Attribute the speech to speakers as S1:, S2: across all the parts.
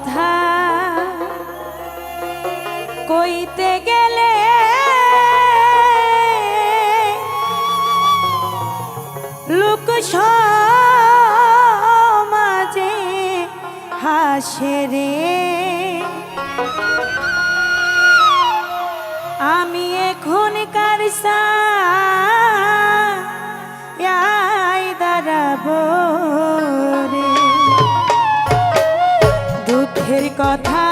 S1: কথা কইতে গেলে লোক সমাজে হাসে রে। আমি এখন কার কথা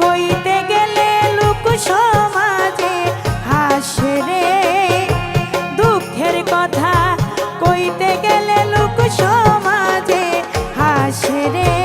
S1: কইতে গেলে লোক সমাজে হাসে রে। দুঃখের কথা কইতে গেলে লোক সমাজে হাসে রে।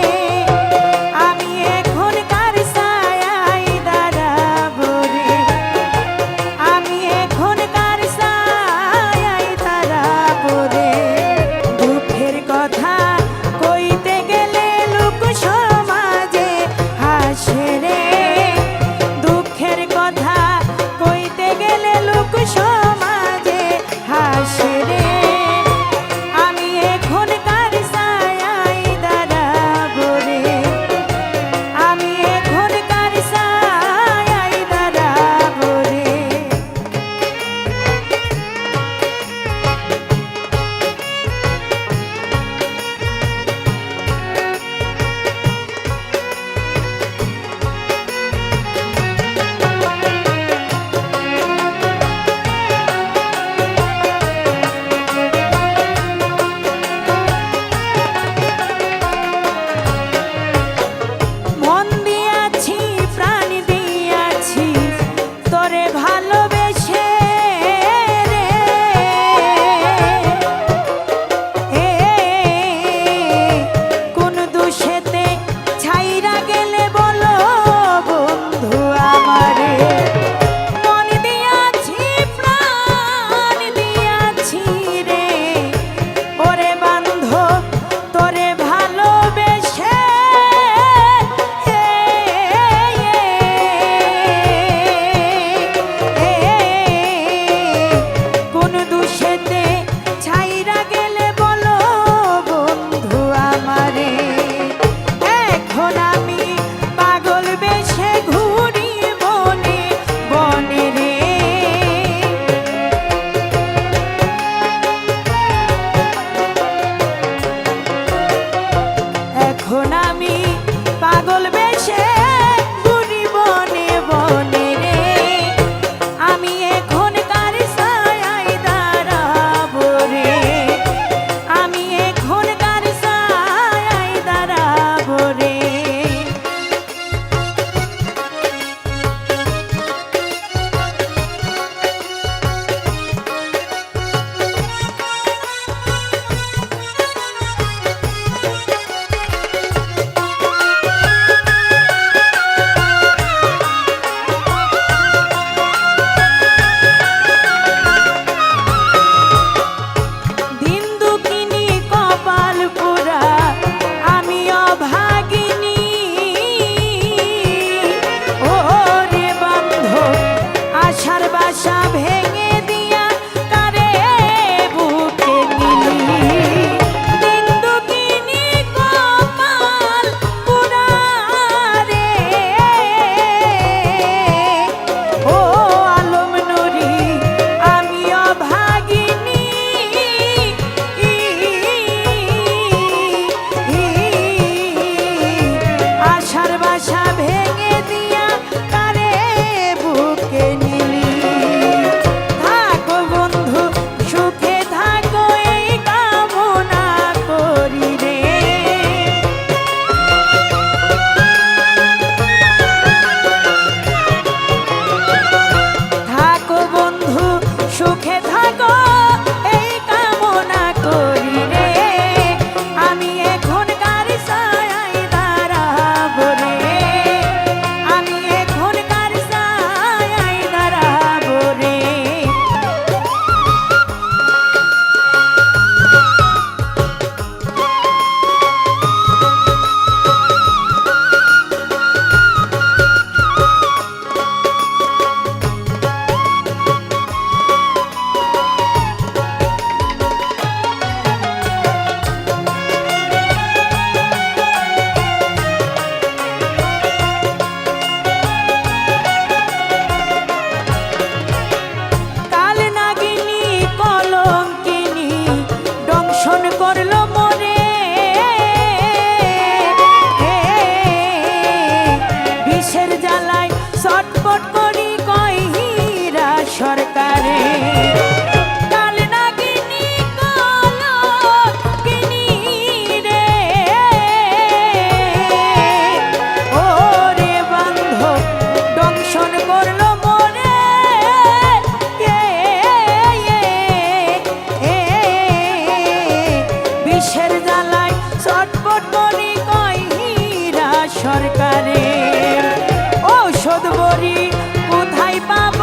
S1: e babar.